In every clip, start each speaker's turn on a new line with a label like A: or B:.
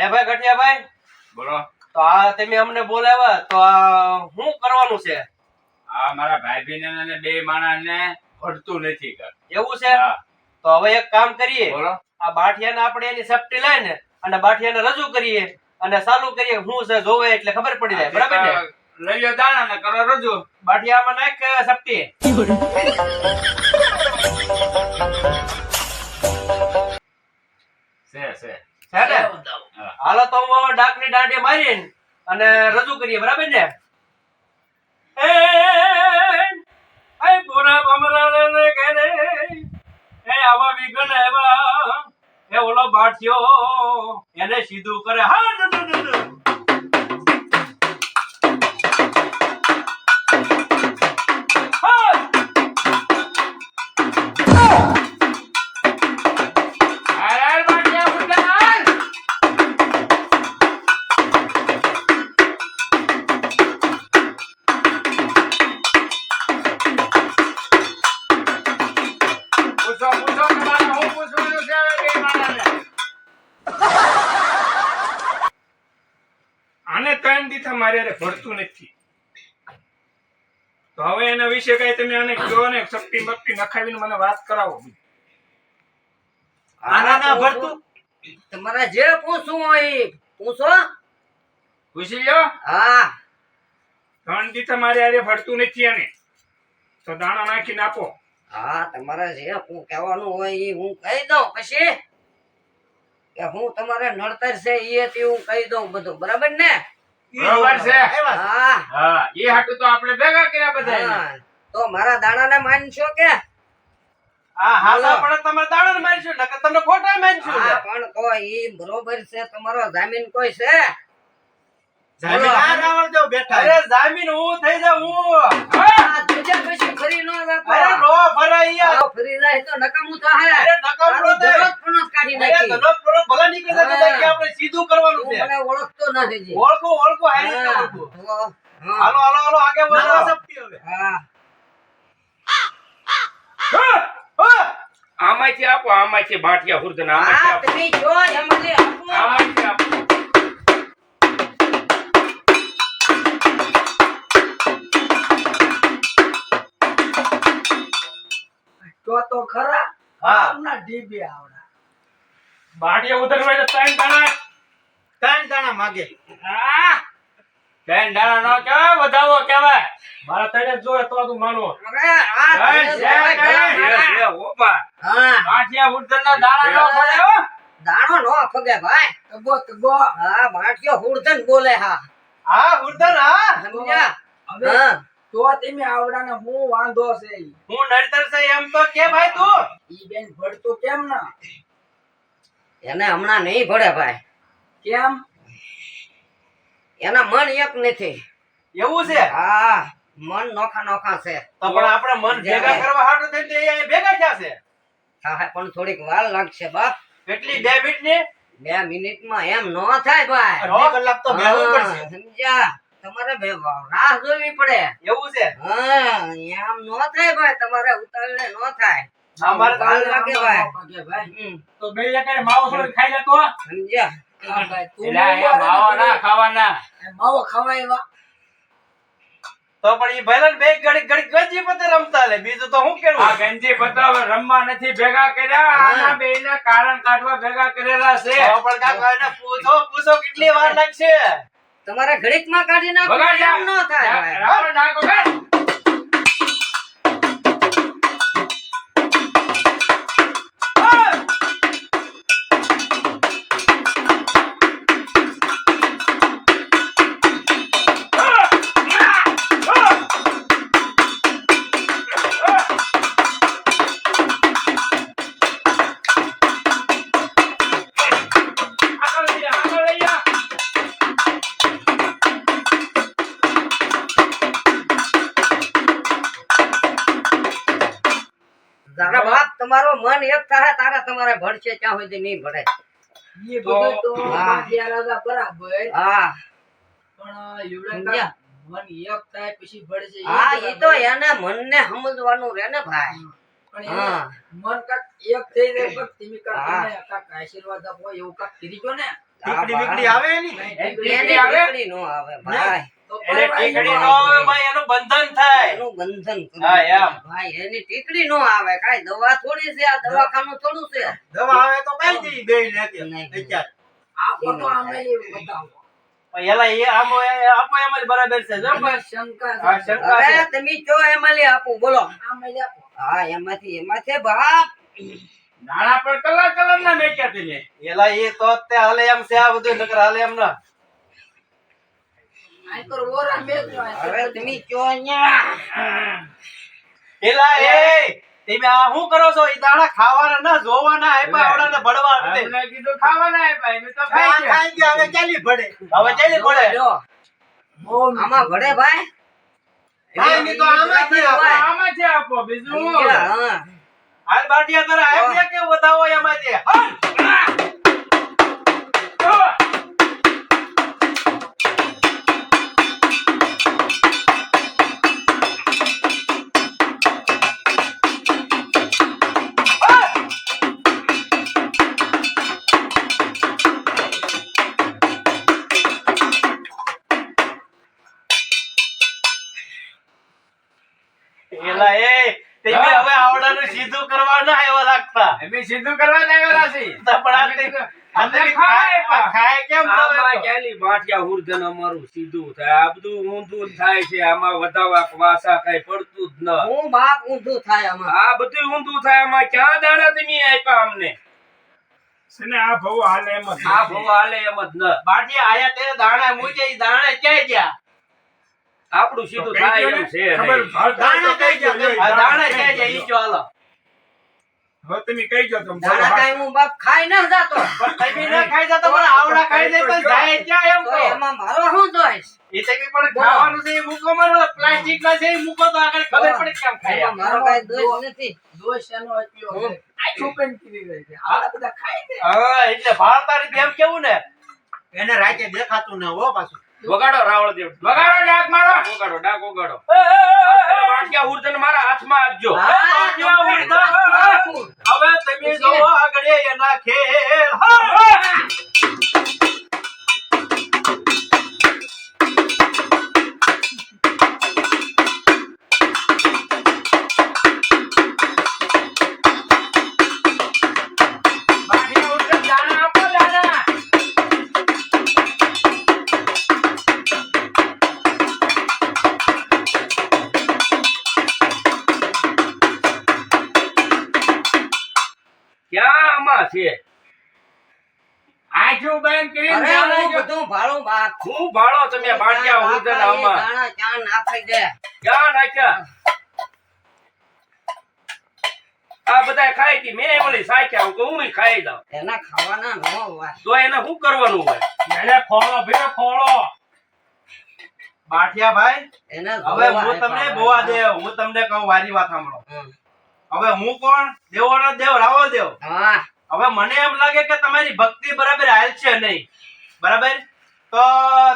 A: હે ભાઈ ગઠિયાભાઈ
B: બોલો.
A: તો આ તમે અમને બોલાવ્યા તો આ શું કરવાનું છે?
B: આ મારા ભાઈ બહેન અને બે માણસ ને ભળતું નથી કર
A: એવું છે? તો હવે એક કામ કરીએ.
B: બોલો.
A: આ બાઠિયાને આપણે એની સેફટી લઈને અને બાઠિયાને રજૂ કરીએ અને ચાલુ કરીએ શું છે જોવે એટલે ખબર પડી જાય. બરાબર ને?
B: લઈ લો દાણા ને કરો રજૂ.
A: બાઠિયામાં નાખ સેફટી
B: છે છે.
A: છે ને? હાલો તો હું હવે ડાકની દાંડી મારીને અને રજૂ કરીએ બરાબર ને? એ આય પૂરા ભમરાને ઘરે. એ આવા વિઘન એવા. એ ઓલો બાટ્યો એને સીધું કરે. હા.
C: દીથા મારે હારે ભળતું નથી. તો હવે એના વિશે કઈ તમે આને કહો ને શક્તિ બક્તિ નખાવીને મને વાત કરાવો.
A: આના ના ભરતું?
D: તમારા જે પૂછવું હોય પૂછો.
B: પૂછી લો
D: હા.
C: ત્રણ દી તમારે હારે ભરતું નથી આને. તો દાણા નાખીને આપો.
D: હા તમારે જે હું કહેવાનું હોય એ હું કહી દઉં પછી. કે હું તમારે નડતર છે એ હું કહી દઉં બધું. બરાબર ને?
B: બરોબર છે.
D: હા.
B: હા એ હાટુ તો આપણે ભેગા કર્યા બધા
D: તો મારા દાણાને માનશો કે?
A: હા હા આપણે તમારે દાડો મારીશું નકર તમને ખોટા માનશો
D: હા પણ તો એ બરોબર છે તમારો જામીન કોઈ છે?
A: જામીન. આ રાવણ જેવો બેઠા. અરે જામીન હું થઈ જાઉં. હું
D: આ દૂજે પછી ફરી ન જતો
A: અરે નો ભરાઈ યાર
D: આવો ફરી જાય તો નકામું થાય
A: અરે નકામું
D: તારું
A: થાય.
D: કાઢી નાખી
A: ધનોત પરો ભલા નીકળી જાય કે આપણે સીધું કરવાનું છે
D: મને ઓળખતો નથી જી.
A: ઓળખું ઓળખું હારી રીતે
D: હા.
A: ઓળખું
D: તો, હા.
A: હાલો હાલો હાલો આગે વધો સપટી હવે
D: હા
A: હા.
C: આમાંથી આપો આમાંથી બાટિયા હુરદન આમાંથી આપો
D: જો એમાંથી આપો.
C: આમાંથી આપો
E: તો તો ખરા.
A: હા.
E: આમના ડીબી આવડા.
C: બાટિયા ઉધરવા તો ત્રણ દાણા.
A: ત્રણ દાણા માગે.
C: આ
B: ત્રણ દાણા નો કહેવાય વધાવો કહેવાય.
C: મારા તને જોય તો તું માનો.
D: અરે, આ
B: ઓપા.
D: હા,
B: ગાંઠિયા ઉડતરના દાણા નો પડે હો.
D: દાણો નો ફગે ભાઈ.
E: તગો તગો.
D: હા બાટકીઓ હુડધન બોલે હા.
A: હા ઉર્ધન હા.
D: સમજ્યા?
E: હવે
D: હા.
E: તો તમે આવડાને હું વાંધો છે
A: હું નડતર છે એમ તો કે ભાઈ તું.
E: ઈ બેન ભળતું કેમ ના?
D: એને હમણાં નહીં ભળે ભાઈ.
E: કેમ?
D: એના મન એક નથી.
A: એવું છે?
D: હા મન નોખા નોખા છે.
A: તો પણ આપણે મન ભેગા કરવા હાટું થઈ તો એ ભેગા થયા છે?
D: હા પણ થોડીક વાર લાગશે બાપ.
A: કેટલી બે મિનિટની
D: બે મિનિટમાં એમ નો થાય ભાઈ.
A: કલાક તો બેહવું પડશે.
D: સમજ્યા? તમારે બે રાહ જોવી પડે.
A: એવું છે?
D: હા એમ નો થાય ભાઈ તમારે ઉતાવળે નો થાય.
A: અમારે
D: કાલ લાગે ભાઈ.
E: ભાઈ.
C: તો બે એકાય માવો થોડી ખાઈ લેતો
D: સમજ્યા?
E: હા. ભાઈ તું
B: એટલે અહીંયા માવા ના ખાવાના.
E: માવો ખવાય
A: તો પણ ઈ ભાઈલાને બે ઘડી ઘડી ગંજી પતે રમતા લે. બીજું તો હું
B: આ
A: કેવું
B: ગંજી પતાવ રમવા નથી ભેગા કર્યા. આના બેયના કારણ કાઢવા ભેગા કરેલા છે.
A: તો પણ કાકા એને પૂછો પૂછો કેટલી વાર લાગશે?
D: તમારે ઘડીકમાં કાઢી નાખો એમ નો થાય તારા બાપ તમારો મન એક થાય તારા તમારે ભણશે ત્યાં સુધી નહીં ભણે.
E: ઈ બધું તો
D: હા.
E: બરાબર.
D: હા.
E: પણ એવડે મન એક થાય પછી ભળશે
D: હા એ તો એને મનને સમજવાનું રે ને ભાઈ.
E: પણ મન કાંક એક થઈ જાય પણ તમે કાંક
D: હા.
E: એને કાંક આશીર્વાદ આપો એવું કાંક કરી દો ને
A: ટીકડી બીકડી આવે
B: ટીકડી આવે?
D: નો આવે ભાઈ.
E: તો
A: ટીકડી નો આવે ભાઈ એનું બંધન થાય.
D: એનું બંધન
A: હા, એમ.
D: ભાઈ એની ટીકડી નો આવે. કાંઈ દવા થોડી છે? આ દવાખાનું થોડું છે?
A: દવા આવે તો કઈ જઈ બે લેતી
D: નહીં.
A: અત્યારે.
E: આપો તો આમે બતાવો.
A: પણ એલા એ આમ આપો એમ જ બરાબર છે જો
E: એમાં શંકા
A: હા, શંકા છે.
D: તમે કયો એમાં લે આપું બોલો.
E: આમે આપો.
D: હા એમાંથી એમાંથી બાપ.
B: નાણા પર કલર કલર ના મેક્યા તેને
A: એલા એ તો તે હાલે એમ છે આ બધું નકર હાલે એમ ના
E: આઈ તો ઓરા મેલ્યો આ
D: હવે તમે કયો
A: એલા એ તમે આ શું કરો છો? ઈ દાણા ખાવાના ના જોવાના આપ્યા આવડાને ભળવા નથી
B: આપણે કીધું ખાવાના આપ્યા એને તો ખાઈ ગયા
A: હવે ચાલી પડે હવે ચાલી પડે
D: જો, આમાં ભડે ભાઈ?
A: હા, એની તો આમાં
D: છે
B: આમાં છે આપો બીજું
D: હા.
A: હાલ બાટિયા તારા દે કે વધાવો છે હાલ. એલા એ તમે હવે આવડાનું સીધું કરવા ના આવ્યા લાગતા.
B: અમે સીધું કરવા જ આવેલા છીએ.
A: તો પણ આ તે- આ તે
B: અમને ખાય
A: ખાય ખાય કેમ તો
F: આમાં
A: એમ?
F: ક્યાંની બાંઠિયા હુરધન અમારું સીધું થાય? આ બધું ઊંધું જ થાય છે. આમાં વધાવા વાસા કઈ પડતું જ ન.
D: હું બાપ ઊંધું થાય આમાં.
F: આ બધું ઊંધું થાય. આમાં ક્યાં દાણા તમે આપ્યા અમને?
C: આ ભવ હાલે એમ જ
F: આ ભવ હાલે એમ જ ન.
A: બાટિયા આયા તે દાણા મૂકે દાણા ક્યાં ગયા?
F: આપણું સીધું થાય એમ છે
A: દાણા
C: કઈ
A: આ દાણા ક્યાં ગયા ઈ જો
C: હવે તમે કઈ ગયો તમે
D: દાણા કાંઈ હું બાપ ખાઈ ન જાતો.
A: પણ તમે ના ખાઈ જતો પણ આવડા ખાઈ જાય તો જાય ક્યાં એમ
D: તો
A: તો
D: એમાં મારો શું દોષ?
A: એ તમે પણ ખાવાનું છે એ મૂકો મારો. પ્લાસ્ટિક ના છે એ મૂકો તો આગળ ખબર પડે કેમ ખાય
D: મારો કાંઈ દોષ નથી.
E: દોષ એનો આપ્યો છે. આ છોકરી કીધી ગઈ છે. આ બધા ખાઈ દે.
A: હા એટલે ભારતારી જેમ કેવું ને? એને રાતે દેખાતું ન હો પાછું.
F: વગાડો રાવળ દેવ.
B: વગાડો ડાક મારો.
F: વગાડો ડાક વગાડો
A: એ,
F: ઉર્ધન મારા હાથમાં આપજો.
A: હવે તમે જો આગળ એના ખેલ.
F: છે.
B: આંખું બંધ કરીને
D: અરે
B: દાણા
D: હું
B: જો.
D: બધું ભાળું બાપ
F: હું ભાળો તમે બાંઠિયા હુરધન આમાં.
D: દાણા ક્યાં નાખાઈ દે?
F: ક્યાં નાખ્યા? આ બધા ખાઈ હતી મેં વળી સાચ્યા હું હું ખાઈ જાઉં.
D: એના ખાવાના ન હોય.
F: તો એને શું કરવાનું હોય?
C: એને ખોળો ભીડો ખોળો
A: બાઠિયા ભાઈ?
D: એને
A: હવે હું તમને બોવા દે હું તમને કહું વારી વાત સાંભળો. હવે હું કોણ? દેવો ના દેવ રાવો દેવ.
D: હા.
A: હવે મને એમ લાગે કે તમારી ભક્તિ બરાબર હાલ છે નહીં. બરાબર? તો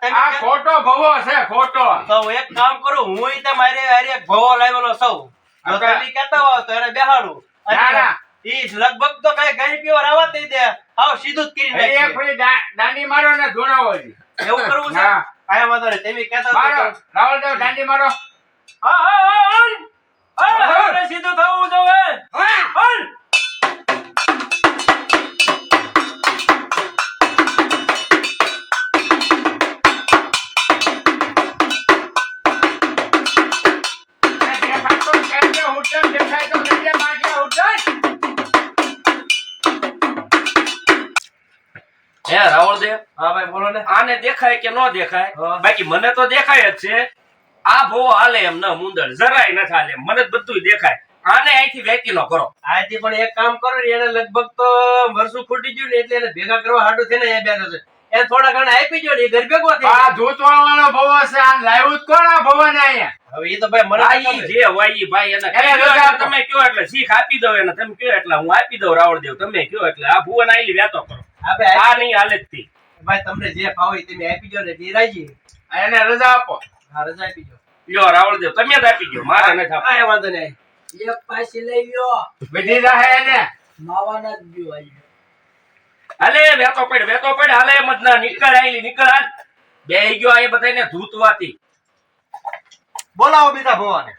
A: તમે
B: આ ખોટો ભવો છે ખોટો.
A: તો એક કામ કરું હું તે મારી હારે એક ભવો લાવેલો સૌ જો તમે કહેતા હો તો એને બેહાડું.
B: ના, ના.
A: ઈ લગભગ તો કઈ ગઈ પીવર આવા દઈ દે. આવ સીધું જ કરી
B: હવે એક. ફરી દાંડી મારો ને ધોણાવો.
A: એવું કરવું છે?
B: હા.
A: વાંધો નહીં. તમે કહેતા
B: મારો. રાવલ દેવ દાંડી મારો.
A: હા, હા, હા, સીધું થવું જોઈએ. હાલ.
F: હે રાવળદેવ
A: હા ભાઈ બોલો ને.
F: આને દેખાય કે ન દેખાય? બાકી મને તો દેખાય જ છે. આ ભો હાલે એમ ન મુંદર જરાય ન હાલે એમ. મને બધું દેખાય. આને અહીંથી વેચી નો કરો.
A: આથી પણ એક કામ કરો ને એને લગભગ તો વર્ષું ખૂટી ગયું ને એટલે એને ભેગા કરવા હાટું થઈને એ બેઠો છે. એ થોડા ઘણા આપી જો ને એ ઘર ભેગો થઈ
B: આ
A: જાય.
B: ધૂતવાળાનો ભવો છે આ લાવ્યું જ કોણ આ ભવોને અહીંયા?
A: હવે એ તો ભાઈ મને.
F: જે હોય ઈ ભાઈ એને તમે કયો એટલે શીખ આપી દો એને તમે કયો એટલે હું આપી દઉં રાવળદેવ તમે કયો એટલે આ ભુવન આઈલી વ્યાતો કરો. આ નહીં હાલે થી
A: ભાઈ તમને જે ફાવે તમે આપી દો ને એટલે રાજી
B: એને રજા આપો.
A: હા રજા આપી દો
F: રાવળ તમે જ આપી દો મારે નથી
A: વાંધો નહીં.
E: એક પાછી લઈ લ્યો.
B: બધી જાહે એને.
E: માવાના જ ગયો આજે
F: હાલે વેતો પડ વેતો પડ હાલે એમ જ ના નીકળ આઈલી નીકળ હાલ. બે ગયો અહીં બધાને ધૂતવાતી
G: બોલાવો બીજા ભવાને.